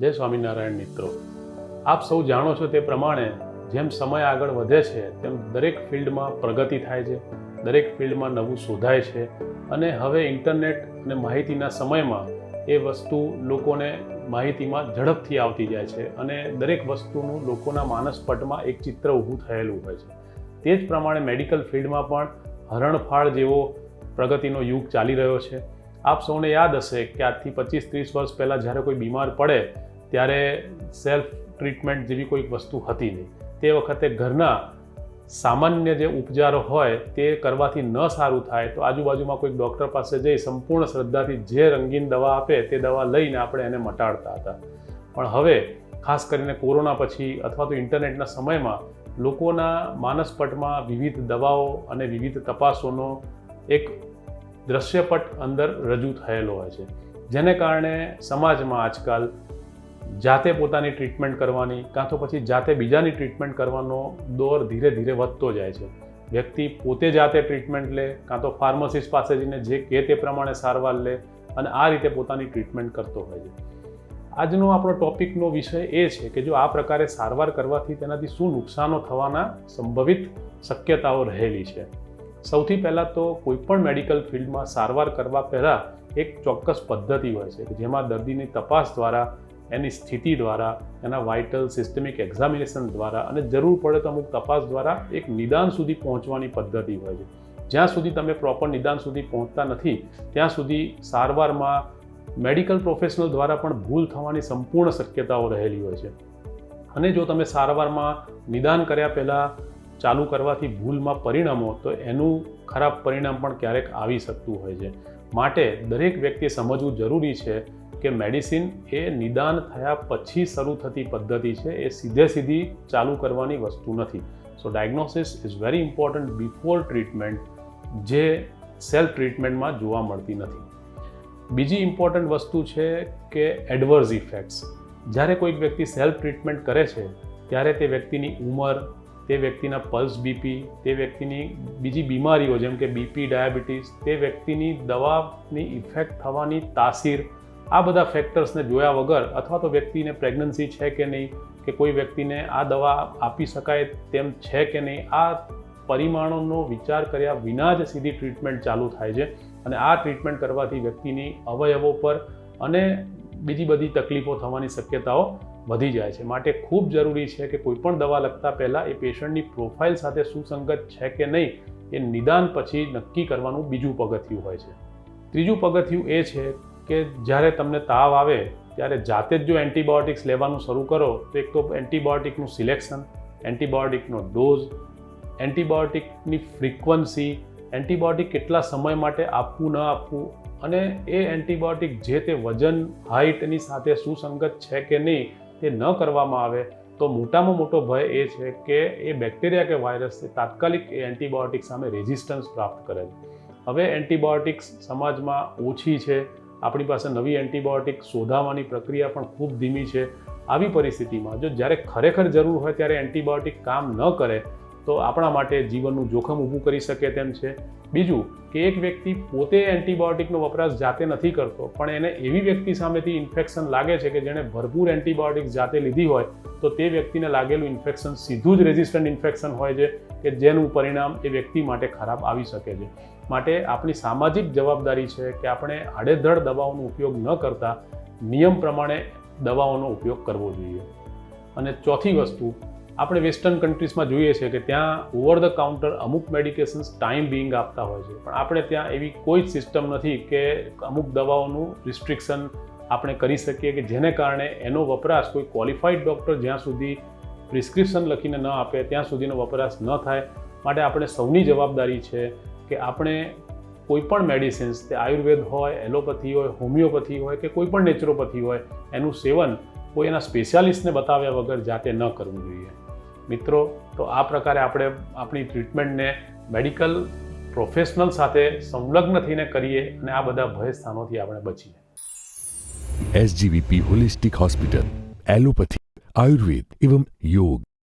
જય સ્વામિનારાયણ મિત્રો. આપ સૌ જાણો છો તે પ્રમાણે જેમ સમય આગળ વધે છે, તેમ દરેક ફિલ્ડમાં પ્રગતિ થાય છે, દરેક ફિલ્ડમાં નવું શોધાય છે અને હવે ઇન્ટરનેટ અને માહિતીના સમયમાં એ વસ્તુ લોકોને માહિતીમાં ઝડપથી આવતી જાય છે અને દરેક વસ્તુનું લોકોના માનસપટમાં એક ચિત્ર ઊભું થયેલું હોય છે. તે જ પ્રમાણે મેડિકલ ફિલ્ડમાં પણ હરણફાળ જેવો પ્રગતિનો યુગ ચાલી રહ્યો છે. આપ સૌને યાદ હશે કે આજથી પચીસ ત્રીસ વર્ષ પહેલાં જ્યારે કોઈ બીમાર પડે ત્યારે સેલ્ફ ટ્રીટમેન્ટ જેવી કોઈ વસ્તુ હતી નહીં. તે વખતે ઘરના સામાન્ય જે ઉપચારો હોય તે કરવાથી ન સારું થાય તો આજુબાજુમાં કોઈક ડૉક્ટર પાસે જઈ સંપૂર્ણ શ્રદ્ધાથી જે રંગીન દવા આપે તે દવા લઈને આપણે એને મટાડતા હતા. પણ હવે ખાસ કરીને કોરોના પછી અથવા તો ઇન્ટરનેટના સમયમાં લોકોના માનસપટમાં વિવિધ દવાઓ અને વિવિધ તપાસોનો એક દ્રશ્યપટ અંદર રજૂ થયેલો હોય છે. જેને કારણે સમાજમાં આજકાલ જાતે પોતાની ટ્રીટમેન્ટ કરવાની કાં તો પછી જાતે બીજાની ટ્રીટમેન્ટ કરવાનો દોર ધીરે ધીરે વધતો જાય છે. વ્યક્તિ પોતે જાતે ટ્રીટમેન્ટ લે, કાં તો ફાર્મસિસ્ટ પાસે જઈને જે કહે તે પ્રમાણે સારવાર લે અને આ રીતે પોતાની ટ્રીટમેન્ટ કરતો હોય છે. આજનો આપણો ટોપિકનો વિષય એ છે કે જો આ પ્રકારે સારવાર કરવાથી તેનાથી શું નુકસાનો થવાના સંભવિત શક્યતાઓ રહેલી છે. સૌથી પહેલાં તો કોઈપણ મેડિકલ ફિલ્ડમાં સારવાર કરવા પહેલાં એક ચોક્કસ પદ્ધતિ હોય છે કે જેમાં દર્દીની તપાસ દ્વારા એની સ્થિતિ દ્વારા, એના વાઇટલ સિસ્ટમિક એક્ઝામિનેશન દ્વારા અને જરૂર પડે તો અમુક તપાસ દ્વારા એક નિદાન સુધી પહોંચવાની પદ્ધતિ હોય છે. જ્યાં સુધી તમે પ્રોપર નિદાન સુધી પહોંચતા નથી, ત્યાં સુધી સારવારમાં મેડિકલ પ્રોફેશનલ દ્વારા પણ ભૂલ થવાની સંપૂર્ણ શક્યતાઓ રહેલી હોય છે. અને જો તમે સારવારમાં નિદાન કર્યા પહેલાં ચાલુ કરવાથી ભૂલમાં પરિણમો, તો એનું ખરાબ પરિણામ પણ ક્યારેક આવી શકતું હોય છે. માટે દરેક વ્યક્તિએ સમજવું જરૂરી છે કે મેડિસિન એ નિદાન થયા પછી શરૂ થતી પદ્ધતિ છે. એ સીધે સીધી ચાલુ કરવાની વસ્તુ નથી. So diagnosis is very important before treatment જે સેલ્ફ ટ્રીટમેન્ટમાં જોવા મળતી નથી. બીજી ઇમ્પોર્ટન્ટ વસ્તુ છે કે એડવર્સ ઇફેક્ટ્સ જ્યારે કોઈક વ્યક્તિ સેલ્ફ ટ્રીટમેન્ટ કરે છે, ત્યારે તે વ્યક્તિની ઉંમર તે વ્યક્તિના પલ્સ બીપી તે વ્યક્તિની બીજી બીમારીઓ જેમ કે બીપી ડાયાબિટીસ, તે વ્યક્તિની દવાની ઇફેક્ટ થવાની તાસીર, આ બધા ફેક્ટર્સને જોયા વગર અથવા તો વ્યક્તિને પ્રેગ્નન્સી છે કે નહીં, કે કોઈ વ્યક્તિને આ દવા આપી શકાય તેમ છે કે નહીં, આ પરિમાણોનો વિચાર કર્યા વિના જ સીધી ટ્રીટમેન્ટ ચાલુ થાય છે. અને આ ટ્રીટમેન્ટ કરવાથી વ્યક્તિની અવયવો પર અને બીજી બધી તકલીફો થવાની શક્યતાઓ વધી જાય છે. માટે ખૂબ જરૂરી છે કે કોઈપણ દવા લખતા પહેલાં એ પેશન્ટની પ્રોફાઇલ સાથે સુસંગત છે કે નહીં, એ નિદાન પછી નક્કી કરવાનું બીજું પગથિયું હોય છે. ત્રીજું પગથિયું એ છે કે જ્યારે તમને તાવ આવે, ત્યારે જાતે જ જો એન્ટીબાયોટિક્સ લેવાનું શરૂ કરો, તો એક તો એન્ટીબાયોટિકનું સિલેક્શન એન્ટીબાયોટિકનો ડોઝ એન્ટીબાયોટિકની ફ્રિકવન્સી એન્ટીબાયોટિક કેટલા સમય માટે આપવું ન આપવું, અને એ એન્ટીબાયોટિક જે તે વજન હાઇટની સાથે સુસંગત છે કે નહીં તે ન કરવામાં આવે, તો મોટામાં મોટો ભય એ છે કે એ બેક્ટેરિયા કે વાયરસ તાત્કાલિક એ એન્ટીબાયોટિક સામે રેઝિસ્ટન્સ પ્રાપ્ત કરે છે. હવે એન્ટીબાયોટિક્સ સમાજમાં ઓછી છે, આપણી પાસે નવી એન્ટીબાયોટિક શોધાવાની પ્રક્રિયા પણ ખૂબ ધીમી છે. આવી પરિસ્થિતિમાં જો જ્યારે ખરેખર જરૂર હોય ત્યારે એન્ટીબાયોટિક કામ ન કરે તો આપણા માટે જીવનનું જોખમ ઊભું કરી શકે તેમ છે. બીજું કે એક વ્યક્તિ પોતે એન્ટીબાયોટિકનો વપરાશ જાતે નથી કરતો, પણ એને એવી વ્યક્તિ સામેથી ઇન્ફેક્શન લાગે છે કે જેણે ભરપૂર એન્ટીબાયોટિક્સ જાતે લીધી હોય, તો તે વ્યક્તિને લાગેલું ઇન્ફેક્શન સીધું જ રેઝિસ્ટન્ટ ઇન્ફેક્શન હોય છે કે જેનું પરિણામ એ વ્યક્તિ માટે ખરાબ આવી શકે છે. માટે આપણી સામાજિક જવાબદારી છે કે આપણે આડેધડ દવાઓનો ઉપયોગ ન કરતા, નિયમ પ્રમાણે દવાઓનો ઉપયોગ કરવો જોઈએ. અને ચોથી વસ્તુ આપણે વેસ્ટર્ન કન્ટ્રીઝમાં જોઈએ છે કે ત્યાં ઓવર ધ કાઉન્ટર અમુક મેડિકેશન્સ ટાઈમ બિંગ આપતા હોય છે. પણ આપણે ત્યાં એવી કોઈ જ સિસ્ટમ નથી કે અમુક દવાઓનું રિસ્ટ્રિક્શન આપણે કરી શકીએ કે જેને કારણે એનો વપરાશ કોઈ ક્વોલિફાઈડ ડૉક્ટર જ્યાં સુધી પ્રિસ્ક્રિપ્શન લખીને ન આપે, ત્યાં સુધીનો વપરાશ ન થાય. માટે આપણે સૌની જવાબદારી છે કે આપણે કોઈ પણ મેડિસિન્સ, તે આયુર્વેદ હોય, એલોપથી હોય, હોમિયોપથી હોય કે કોઈ પણ નેચરોપેથી હોય, એનું સેવન કોઈ એના સ્પેશિયાલિસ્ટને બતાવ્યા વગર જાતે ન કરવું જોઈએ. મિત્રો, તો આ પ્રકારે આપણે આપણી ટ્રીટમેન્ટને મેડિકલ પ્રોફેશનલ સાથે સંલગ્ન થઈને કરીએ અને આ બધા ભય સ્થાનોથી આપણે બચીએ. SGVP holistic hospital allopathy Ayurveda એવં યોગ